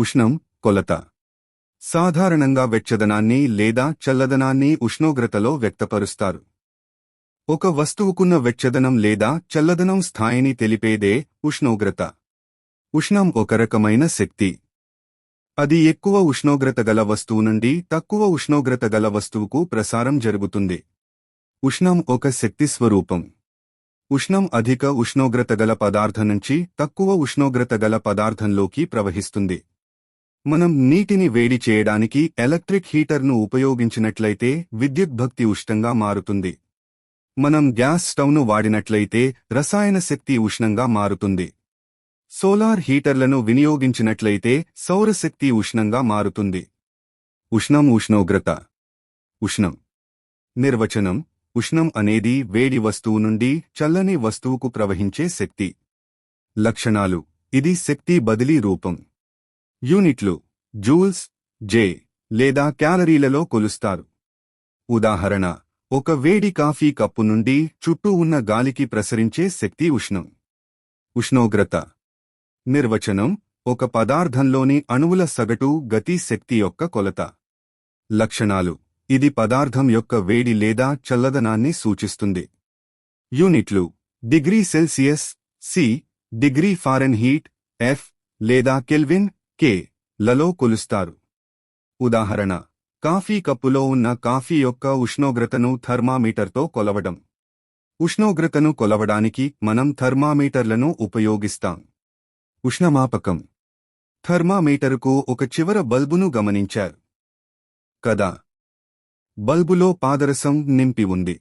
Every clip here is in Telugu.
ఉష్ణం కొలత. సాధారణంగా వెచ్చదనాన్ని లేదా చల్లదనాన్ని ఉష్ణోగ్రతలో వ్యక్తపరుస్తారు. ఒక వస్తువుకున్న వెచ్చదనం లేదా చల్లదనం స్థాయిని తెలిపేదే ఉష్ణోగ్రత. ఉష్ణం ఒక రకమైన శక్తి. అది ఎక్కువ ఉష్ణోగ్రత గల వస్తువు నుండి తక్కువ ఉష్ణోగ్రత గల వస్తువుకు ప్రసారం జరుగుతుంది. ఉష్ణం ఒక శక్తి స్వరూపం. ఉష్ణం అధిక ఉష్ణోగ్రత గల పదార్థం నుంచి తక్కువ ఉష్ణోగ్రత గల పదార్థంలోకి ప్రవహిస్తుంది. మనం నీటిని వేడి చేయడానికి ఎలక్ట్రిక్ హీటర్ను ఉపయోగించినట్లయితే విద్యుత్ భక్తి ఉష్ణంగా మారుతుంది. మనం గ్యాస్ స్టవ్ను వాడినట్లయితే రసాయన శక్తి ఉష్ణంగా మారుతుంది. సోలార్ హీటర్లను వినియోగించినట్లయితే సౌరశక్తి ఉష్ణంగా మారుతుంది. ఉష్ణం ఉష్ణోగ్రత. ఉష్ణం. నిర్వచనం. ఉష్ణం అనేది వేడి వస్తువు నుండి చల్లని వస్తువుకు ప్రవహించే శక్తి. లక్షణాలు. ఇది శక్తి బదిలీ రూపం. యూనిట్లు జూల్స్ జే లేదా క్యాలరీలలో కొలుస్తారు. ఉదాహరణ ఒక వేడి కాఫీ కప్పు నుండి చుట్టూ ఉన్న గాలికి ప్రసరించే శక్తి ఉష్ణం. ఉష్ణోగ్రత నిర్వచనం ఒక పదార్థంలోని అణువుల సగటు గతి శక్తి యొక్క కొలత. లక్షణాలు ఇది పదార్థం యొక్క వేడి లేదా చల్లదనాన్ని సూచిస్తుంది. యూనిట్లు degree Celsius C degree Fahrenheit F లేదా కెల్విన్ కే లలో కొలుస్తారు. ఉదాహరణ కాఫీ కప్పులో ఉన్న కాఫీ యొక్క ఉష్ణోగ్రతను థర్మామీటర్తో కొలవడం. ఉష్ణోగ్రతను కొలవడానికి మనం థర్మామీటర్లను ఉపయోగిస్తాం. ఉష్ణమాపకం థర్మామీటరుకు ఒక చివర బల్బును గమనించారు. కదా బల్బులో పాదరసం నింపి ఉంది.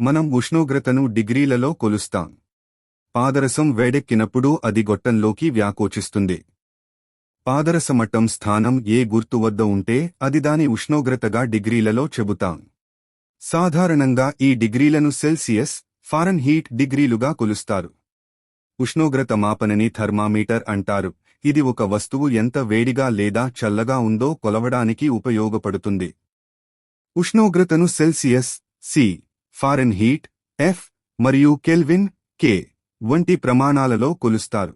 మనం ఉష్ణోగ్రతను డిగ్రీలలో కొలుస్తాం. పాదరసం వేడెక్కినప్పుడు అది గొట్టంలోకి వ్యాకోచిస్తుంది. పాదరసమట్టం స్థానం ఏ గుర్తు వద్ద ఉంటే అది దాని ఉష్ణోగ్రతగా డిగ్రీలలో చెబుతాం. సాధారణంగా ఈ డిగ్రీలను సెల్సియస్ ఫారెన్హీట్ డిగ్రీలుగా కొలుస్తారు. ఉష్ణోగ్రత మాపనని థర్మామీటర్ అంటారు. ఇది ఒక వస్తువు ఎంత వేడిగా లేదా చల్లగా ఉందో కొలవడానికి ఉపయోగపడుతుంది. ఉష్ణోగ్రతను సెల్సియస్ సి ఫారెన్హీట్ ఎఫ్ మరియు కెల్విన్ కే వంటి ప్రమాణాలలో కొలుస్తారు.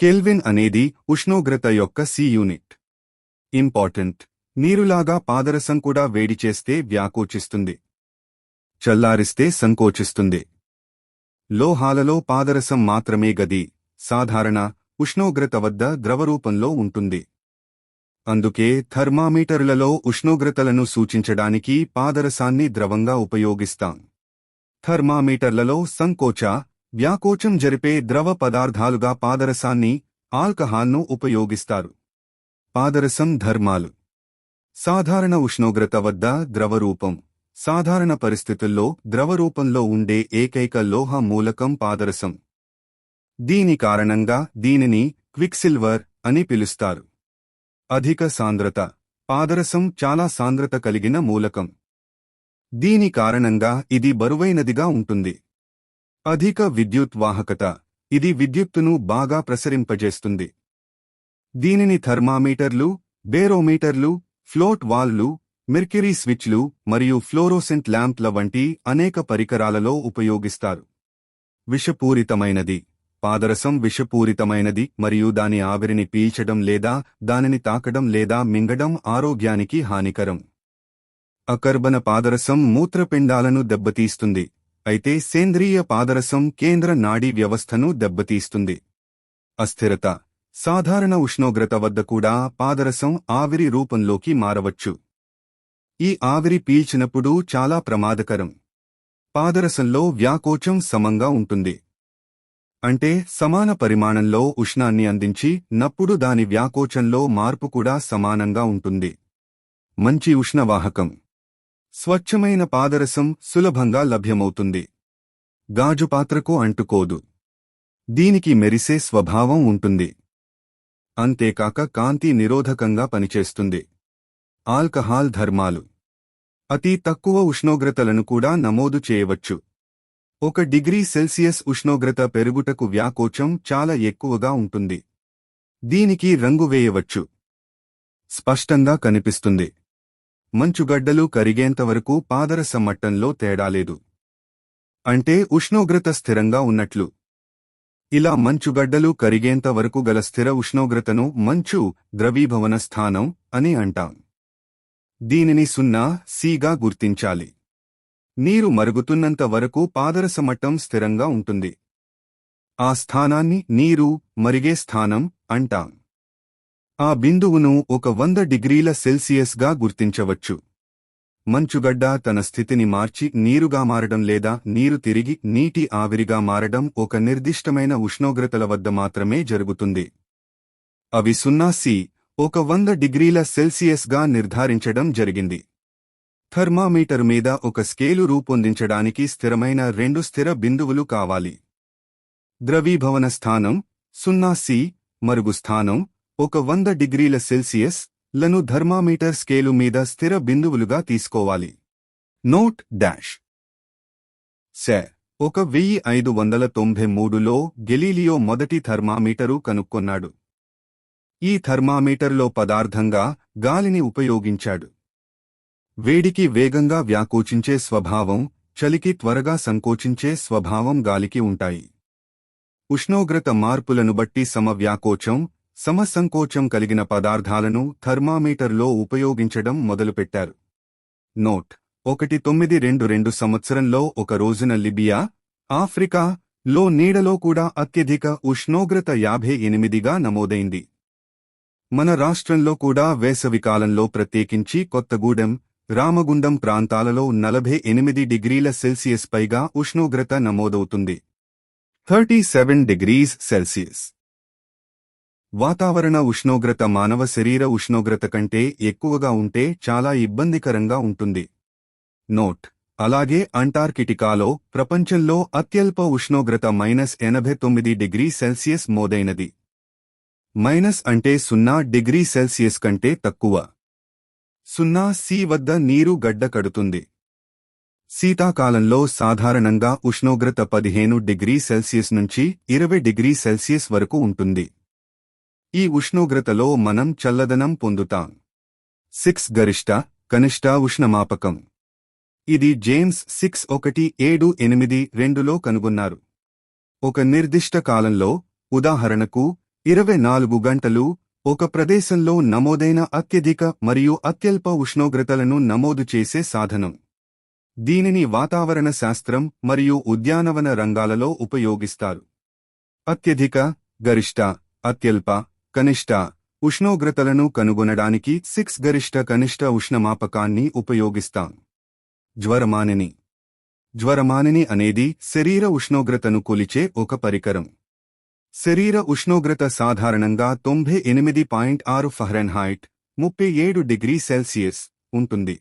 కెల్విన్ అనేది ఉష్ణోగ్రత యొక్క సి యూనిట్. ఇంపార్టెంట్. నీరులాగా పాదరసం కూడా వేడి చేస్తే వ్యాకోచిస్తుంది. చల్లారిస్తే సంకోచిస్తుంది. లోహాలలో పాదరసం మాత్రమే గది. సాధారణ ఉష్ణోగ్రత వద్ద ద్రవరూపంలో ఉంటుంది. అందుకే థర్మామీటర్లలో ఉష్ణోగ్రతలను సూచించడానికి పాదరసాన్ని ద్రవంగా ఉపయోగిస్తాం. థర్మామీటర్లలో సంకోచ వ్యాకోచం జరిపే ద్రవ పదార్థాలుగా పాదరసాన్ని ఆల్కహాల్ను ఉపయోగిస్తారు. పాదరసం ధర్మాలు. సాధారణ ఉష్ణోగ్రత వద్ద ద్రవరూపం. సాధారణ పరిస్థితుల్లో ద్రవరూపంలో ఉండే ఏకైక లోహ మూలకం పాదరసం. దీని కారణంగా దీనిని క్విక్సిల్వర్ అని పిలుస్తారు. అధిక సాంద్రత. పాదరసం చాలా సాంద్రత కలిగిన మూలకం. దీని కారణంగా ఇది బరువైనదిగా ఉంటుంది. అధిక విద్యుత్ వాహకత. ఇది విద్యుత్తును బాగా ప్రసరింపజేస్తుంది. దీనిని థర్మామీటర్లు బేరోమీటర్లు ఫ్లోట్ వాల్లు మెర్క్యూరీ స్విచ్లు మరియు ఫ్లోరోసెంట్ ల్యాంప్ల వంటి అనేక పరికరాలలో ఉపయోగిస్తారు. విషపూరితమైనది. పాదరసం విషపూరితమైనది మరియు దాని ఆవిరిని పీల్చడం లేదా దానిని తాకడం లేదా మింగడం ఆరోగ్యానికి హానికరం. అకర్బన పాదరసం మూత్రపిండాలను దెబ్బతీస్తుంది. అయితే సేంద్రియ పాదరసం కేంద్ర నాడీ వ్యవస్థను దెబ్బతీస్తుంది. అస్థిరత. సాధారణ ఉష్ణోగ్రత వద్ద కూడా పాదరసం ఆవిరి రూపంలోకి మారవచ్చు. ఈ ఆవిరి పీల్చినప్పుడు చాలా ప్రమాదకరం. పాదరసంలో వ్యాకోచం సమంగా ఉంటుంది. అంటే సమాన పరిమాణంలో ఉష్ణాన్ని అందించి నప్పుడు దాని వ్యాకోచంలో మార్పు కూడా సమానంగా ఉంటుంది. మంచి ఉష్ణవాహకం. స్వచ్ఛమైన పాదరసం సులభంగా లభ్యమవుతుంది. గాజు పాత్రకు అంటుకోదు. దీనికి మెరిసే స్వభావం ఉంటుంది. అంతేకాక కాంతి నిరోధకంగా పనిచేస్తుంది. ఆల్కహాల్ ధర్మాలు. అతి తక్కువ ఉష్ణోగ్రతలను కూడా నమోదు చేయవచ్చు. ఒక డిగ్రీ సెల్సియస్ ఉష్ణోగ్రత పెరుగుటకు వ్యాకోచం చాలా ఎక్కువగా ఉంటుంది. దీనికి రంగు వేయవచ్చు. స్పష్టంగా కనిపిస్తుంది. మంచుగడ్డలు కరిగేంతవరకు పాదరస మట్టంలో తేడాలేదు అంటే ఉష్ణోగ్రత స్థిరంగా ఉన్నట్లు. ఇలా మంచుగడ్డలు కరిగేంత వరకు గల స్థిర ఉష్ణోగ్రతను మంచు ద్రవీభవన స్థానం అని అంటాం. దీనిని సున్నా సీగా గుర్తించాలి. నీరు మరుగుతున్నంత వరకు పాదరస మట్టం స్థిరంగా ఉంటుంది. ఆ స్థానాన్ని నీరు మరిగే స్థానం అంటాం. ఆ బిందువును ఒక వంద డిగ్రీల సెల్సియస్గా గుర్తించవచ్చు. మంచుగడ్డ తన స్థితిని మార్చి నీరుగా మారడం లేదా నీరు తిరిగి నీటి ఆవిరిగా మారడం ఒక నిర్దిష్టమైన ఉష్ణోగ్రతల వద్ద మాత్రమే జరుగుతుంది. అవి సున్నా సి ఒక వంద డిగ్రీల సెల్సియస్గా నిర్ధారించడం జరిగింది. థర్మామీటర్ మీద ఒక స్కేలు రూపొందించడానికి స్థిరమైన రెండు స్థిర బిందువులు కావాలి. ద్రవీభవన స్థానం సున్నా సి మరుగు స్థానం ఒక వంద డిగ్రీల సెల్సియస్లను థర్మామీటర్ స్కేలు మీద స్థిర బిందువులుగా తీసుకోవాలి. నోట్ డాష్ సె ఒక వెయ్యి ఐదు వందల తొంభై మూడులో గెలీలియో మొదటి థర్మామీటరు కనుక్కొన్నాడు. ఈ థర్మామీటర్లో పదార్థంగా గాలిని ఉపయోగించాడు. వేడికి వేగంగా వ్యాకోచించే స్వభావం చలికి త్వరగా సంకోచించే స్వభావం గాలికి ఉంటాయి. ఉష్ణోగ్రత మార్పులను బట్టి సమవ్యాకోచం సమసంకోచం కలిగిన పదార్థాలను థర్మామీటర్లో ఉపయోగించడం మొదలుపెట్టారు. నోట్ ఒకటి తొమ్మిది రెండు రెండు సంవత్సరంలో ఒక రోజున లిబియా ఆఫ్రికా లో నీడలో కూడా అత్యధిక ఉష్ణోగ్రత యాభై ఎనిమిదిగా నమోదైంది. మన రాష్ట్రంలో కూడా వేసవికాలంలో ప్రత్యేకించి కొత్తగూడెం రామగుండం ప్రాంతాలలో నలభై ఎనిమిది డిగ్రీల సెల్సియస్ పైగా ఉష్ణోగ్రత నమోదవుతుంది. థర్టీ సెవెన్ డిగ్రీస్ సెల్సియస్ వాతావరణ ఉష్ణోగ్రత మానవ శరీర ఉష్ణోగ్రత కంటే ఎక్కువగా ఉంటే చాలా ఇబ్బందికరంగా ఉంటుంది. నోట్. అలాగే అంటార్కిటికాలో ప్రపంచంలో అత్యల్ప ఉష్ణోగ్రత మైనస్ ఎనభై తొమ్మిది డిగ్రీ సెల్సియస్ మోదైనది. మైనస్ అంటే సున్నా డిగ్రీ సెల్సియస్ కంటే తక్కువ. సున్నా సి వద్ద నీరు గడ్డ కడుతుంది. శీతాకాలంలో సాధారణంగా ఉష్ణోగ్రత పదిహేను డిగ్రీ సెల్సియస్ నుంచి ఇరవై డిగ్రీ సెల్సియస్ వరకు ఉంటుంది. ఈ ఉష్ణోగ్రతలో మనం చల్లదనం పొందుతాం. సిక్స్ గరిష్ట కనిష్ట ఉష్ణమాపకం. ఇది జేమ్స్ సిక్స్ ఒకటి ఏడు ఎనిమిది రెండులో కనుగొన్నారు. ఒక నిర్దిష్ట కాలంలో ఉదాహరణకు ఇరవై నాలుగు గంటలు ఒక ప్రదేశంలో నమోదైన అత్యధిక మరియు అత్యల్ప ఉష్ణోగ్రతలను నమోదు చేసే సాధనం. దీనిని వాతావరణ శాస్త్రం మరియు ఉద్యానవన రంగాలలో ఉపయోగిస్తారు. అత్యధిక గరిష్ట అత్యల్ప కనిష్ట ఉష్ణోగ్రతలను కనుగొనడానికి సిక్స్ గరిష్ట కనిష్ట ఉష్ణమాపకాన్ని ఉపయోగిస్తాం. జ్వరమానిని. జ్వరమానిని అనేది శరీర ఉష్ణోగ్రతను కొలిచే ఒక పరికరం. శరీర ఉష్ణోగ్రత సాధారణంగా తొంభై ఎనిమిది పాయింట్ ఆరు ఫహరెన్హైట్ ముప్పై ఏడు డిగ్రీ సెల్సియస్ ఉంటుంది.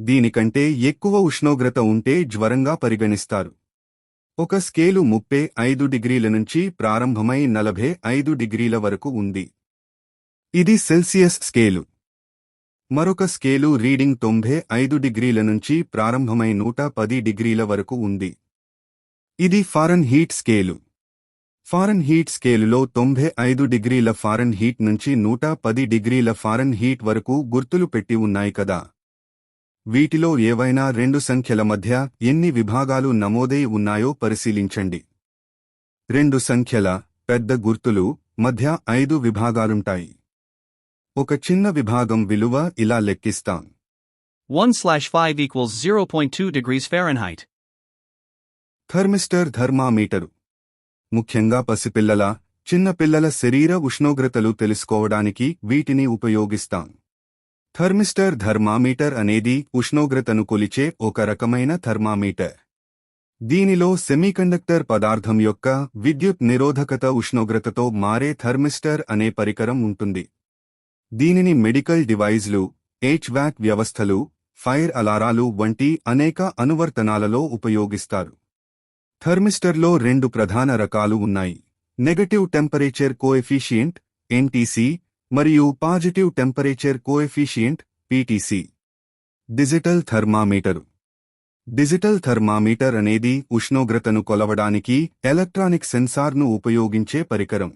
దీనికంటే ఎక్కువ ఉష్ణోగ్రత ఉంటే జ్వరంగా పరిగణిస్తారు. ఒక స్కేలు ముప్పై ఐదు డిగ్రీల నుంచి ప్రారంభమై నలభై ఐదు డిగ్రీల వరకు ఉంది. ఇది సెల్సియస్ స్కేలు. మరొక స్కేలు రీడింగ్ తొంభై ఐదు డిగ్రీల నుంచి ప్రారంభమై నూట పది డిగ్రీల వరకు ఉంది. ఇది Fahrenheit scale. Fahrenheit స్కేలులో తొంభై ఐదు డిగ్రీల ఫారెన్ హీట్ నుంచి నూట పది డిగ్రీల ఫారెన్ హీట్ వరకు గుర్తులు పెట్టి ఉన్నాయి కదా. వీటిలో ఏవైనా రెండు సంఖ్యల మధ్య ఎన్ని విభాగాలు నమోదై ఉన్నాయో పరిశీలించండి. రెండు సంఖ్యల పెద్ద గుర్తులు మధ్య ఐదు విభాగాలుంటాయి. ఒక చిన్న విభాగం విలువ ఇలా లెక్కిస్తాం. 1 slash 5 equals 0.2 degrees Fahrenheit. Thermistor thermometer. ముఖ్యంగా పసిపిల్లల చిన్నపిల్లల శరీర ఉష్ణోగ్రతలు తెలుసుకోవడానికి వీటిని ఉపయోగిస్తాం. థర్మిస్టర్ థర్మామీటర్ అనేది ఉష్ణోగ్రతను కొలిచే ఒక రకమైన థర్మామీటర్. దీనిలో సెమీకండక్టర్ పదార్థం యొక్క విద్యుత్ నిరోధకత ఉష్ణోగ్రతతో మారే థర్మిస్టర్ అనే పరికరం ఉంటుంది. దీనిని మెడికల్ డివైజ్లు హెచ్వ్యాక్ వ్యవస్థలు ఫైర్ అలారాలు వంటి అనేక అనువర్తనాలలో ఉపయోగిస్తారు. థర్మిస్టర్లో రెండు ప్రధాన రకాలు ఉన్నాయి. నెగటివ్ టెంపరేచర్ కోఎఫిషియంట్ ఎన్టీసీ మరియు positive temperature coefficient PTC. Digital thermometer. Digital thermometer అనేది ఉష్ణోగ్రతను కొలవడానికి ఎలక్ట్రానిక్ సెన్సార్ను ఉపయోగించే పరికరం.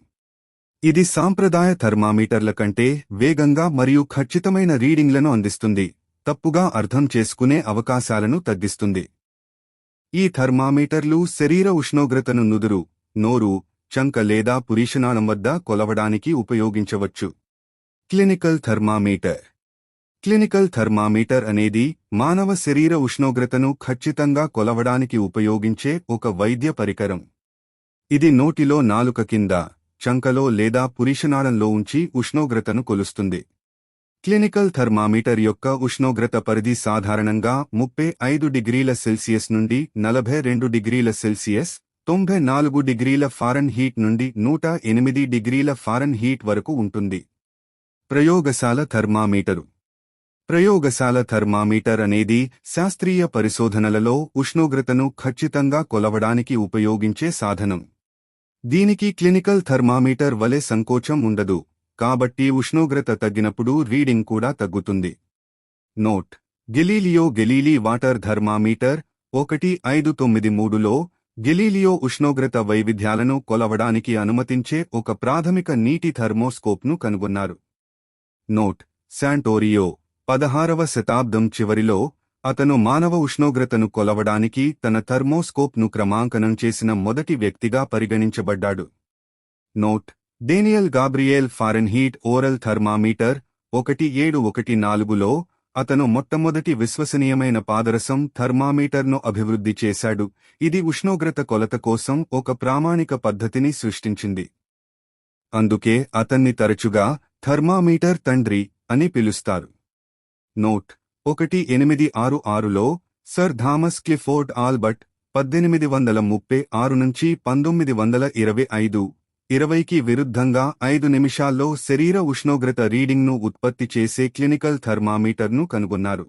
ఇది సాంప్రదాయ థర్మామీటర్ల కంటే వేగంగా మరియు ఖచ్చితమైన రీడింగ్లను అందిస్తుంది తప్పుగా అర్థం చేసుకునే అవకాశాలను తగ్గిస్తుంది. ఈ థర్మామీటర్లు శరీర ఉష్ణోగ్రతను నుదురు నోరు చంక లేదా పురీషనాళం వద్ద కొలవడానికి ఉపయోగించవచ్చు. క్లినికల్ థర్మామీటర్ క్లినికల్ థర్మామీటర్ అనేది మానవ శరీర ఉష్ణోగ్రతను ఖచ్చితంగా కొలవడానికి ఉపయోగించే ఒక వైద్య పరికరం. ఇది నోటిలో నాలుక కింద చంకలో లేదా పురీషనాళంలో ఉంచి ఉష్ణోగ్రతను కొలుస్తుంది. క్లినికల్ థర్మామీటర్ యొక్క ఉష్ణోగ్రత పరిధి సాధారణంగా ముప్పై ఐదు డిగ్రీల సెల్సియస్ నుండి నలభై రెండు డిగ్రీల సెల్సియస్ తొంభై నాలుగు డిగ్రీల ఫారెన్ హీట్ నుండి నూట ఎనిమిది డిగ్రీల ఫారెన్ హీట్ వరకు ఉంటుంది. ప్రయోగశాల థర్మామీటరు. ప్రయోగశాల థర్మామీటర్ అనేది శాస్త్రీయ పరిశోధనలలో ఉష్ణోగ్రతను ఖచ్చితంగా కొలవడానికి ఉపయోగించే సాధనం. దీనికి క్లినికల్ థర్మామీటర్ వలె సంకోచం ఉండదు కాబట్టి ఉష్ణోగ్రత తగ్గినప్పుడు రీడింగ్ కూడా తగ్గుతుంది. Note. Galileo Galilei water thermometer ఒకటి ఐదు తొమ్మిది మూడులో గెలీలియో ఉష్ణోగ్రత వైవిధ్యాలను కొలవడానికి అనుమతించే ఒక ప్రాథమిక నీటి థర్మోస్కోప్ను కనుగొన్నారు. నోట్. శాంటోరియో. పదహారవ శతాబ్దం చివరిలో అతను మానవ ఉష్ణోగ్రతను కొలవడానికి తన థర్మోస్కోప్ను క్రమాంకనం చేసిన మొదటి వ్యక్తిగా పరిగణించబడ్డాడు. Note. Daniel Gabriel Fahrenheit oral thermometer ఒకటి ఏడు ఒకటి నాలుగులో అతను మొట్టమొదటి విశ్వసనీయమైన పాదరసం థర్మామీటర్ను అభివృద్ధి చేశాడు. ఇది ఉష్ణోగ్రత కొలత కోసం ఒక ప్రామాణిక పద్ధతిని సృష్టించింది. అందుకే అతన్ని తరచుగా థర్మామీటర్ తండ్రి అని పిలుస్తారు. నోట్ ఒకటి ఎనిమిది ఆరు ఆరులో సర్ థామస్ క్లిఫోర్డ్ ఆల్బర్ట్ పద్దెనిమిది వందల ముప్పై ఆరు నుంచి పంతొమ్మిది వందల ఇరవై ఐదు ఇరవైకి విరుద్ధంగా ఐదు నిమిషాల్లో శరీర ఉష్ణోగ్రత రీడింగ్ను ఉత్పత్తి చేసే క్లినికల్ థర్మామీటర్ను కనుగొన్నారు.